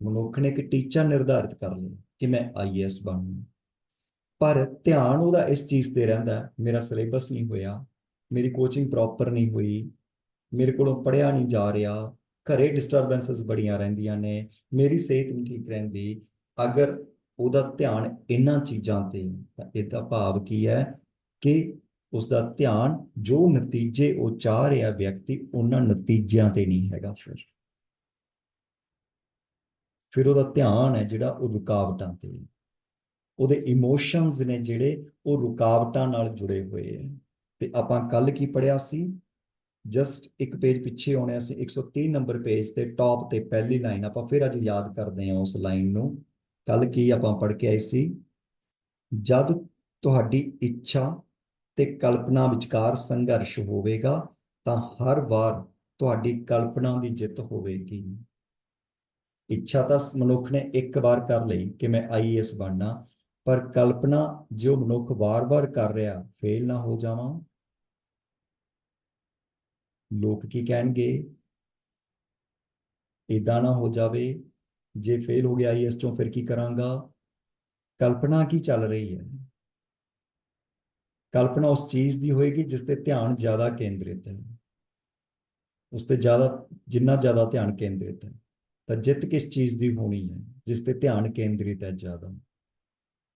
ਮਨੁੱਖ ਨੇ ਇੱਕ ਟੀਚਾ ਨਿਰਧਾਰਿਤ ਕਰ ਲਿਆ ਕਿ ਮੈਂ ਆਈਐਸ ਬਣਨਾ। ਪਰ ਧਿਆਨ ਉਹਦਾ ਇਸ ਚੀਜ਼ ਤੇ ਰਹਿੰਦਾ, ਮੇਰਾ ਸਿਲੇਬਸ ਨਹੀਂ ਹੋਇਆ, ਮੇਰੀ ਕੋਚਿੰਗ ਪ੍ਰੋਪਰ ਨਹੀਂ ਹੋਈ, ਮੇਰੇ ਕੋਲੋਂ ਪੜਿਆ ਨਹੀਂ ਜਾ ਰਿਹਾ, ਘਰੇ ਡਿਸਟਰਬੈਂਸਸ ਬੜੀਆਂ ਰਹਿੰਦੀਆਂ ਨੇ, ਮੇਰੀ ਸਿਹਤ ਨਹੀਂ ਠੀਕ ਰਹਿੰਦੀ, ਅਗਰ ਉਹਦਾ ਧਿਆਨ ਇਹਨਾਂ ਚੀਜ਼ਾਂ ਤੇ ਤਾਂ ਇਹਦਾ ਭਾਵ ਕੀ ਹੈ ਕਿ ਉਸ ਦਾ ਧਿਆਨ ਜੋ ਨਤੀਜੇ ਉਹ ਚਾਹ ਰਿਹਾ ਵਿਅਕਤੀ, ਉਹਨਾਂ ਨਤੀਜਿਆਂ ਤੇ ਨਹੀਂ ਹੈਗਾ ਫਿਰ। ਫਿਰ ਉਹਦਾ ਧਿਆਨ ਹੈ ਜਿਹੜਾ ਉਹ ਰੁਕਾਵਟਾਂ ਤੇ। ਉਹਦੇ ਇਮੋਸ਼ਨਸ ਨੇ ਜਿਹੜੇ ਉਹ ਰੁਕਾਵਟਾਂ ਨਾਲ ਜੁੜੇ ਹੋਏ ਹੈ। ਤੇ ਆਪਾਂ ਕੱਲ ਕੀ ਪੜਿਆ ਸੀ? ਜਸਟ ਇੱਕ ਪੇਜ ਪਿੱਛੇ ਆਉਣੇ ਅਸੀਂ 130 ਨੰਬਰ ਪੇਜ ਤੇ ਟੌਪ ਤੇ ਪਹਿਲੀ ਲਾਈਨ ਆਪਾਂ ਫਿਰ ਅੱਜ ਯਾਦ ਕਰਦੇ ਹਾਂ ਉਸ ਲਾਈਨ ਨੂੰ। ਕੱਲ ਕੀ ਆਪਾਂ ਪੜ੍ਹ ਕੇ ਆਏ ਸੀ? ਜਦ ਤੁਹਾਡੀ ਇੱਛਾ ਤੇ ਕਲਪਨਾ ਵਿਚਕਾਰ ਸੰਘਰਸ਼ ਹੋਵੇਗਾ, ਤਾਂ ਹਰ ਵਾਰ ਤੁਹਾਡੀ ਕਲਪਨਾ ਦੀ ਜਿੱਤ ਹੋਵੇਗੀ। ਇੱਛਾ ਤਾਂ ਮਨੁੱਖ ਨੇ ਇੱਕ ਵਾਰ ਕਰ ਲਈ ਕਿ ਮੈਂ ਆਈਏਐਸ ਬਣਨਾ, ਪਰ ਕਲਪਨਾ ਜੋ ਮਨੁੱਖ ਵਾਰ-ਵਾਰ ਕਰ ਰਿਹਾ, ਫੇਲ ਨਾ ਹੋ ਜਾਵਾਂ? ਲੋਕ ਕੀ ਕਹਿਣਗੇ? ਇਦਾਂ ਨਾ ਹੋ ਜਾਵੇ, ਜੇ ਫੇਲ ਹੋ ਗਿਆ ਆਈਐਸ ਚੋਂ ਫਿਰ ਕੀ ਕਰਾਂਗਾ? ਕਲਪਨਾ ਕੀ ਚੱਲ ਰਹੀ ਹੈ? ਕਲਪਨਾ ਉਸ ਚੀਜ਼ ਦੀ ਹੋਏਗੀ ਜਿਸ ਤੇ ਧਿਆਨ ਜ਼ਿਆਦਾ ਕੇਂਦਰਿਤ ਹੈ। ਉਸ ਤੇ ਜ਼ਿਆਦਾ, ਜਿੰਨਾ ਜ਼ਿਆਦਾ ਧਿਆਨ ਕੇਂਦਰਿਤ ਹੈ। ਤਾਂ ਜਿੱਤ ਕਿਸ ਚੀਜ਼ ਦੀ ਹੋਣੀ ਹੈ ਜਿਸ ਤੇ ਧਿਆਨ ਕੇਂਦਰਿਤ ਹੈ ਜ਼ਿਆਦਾ।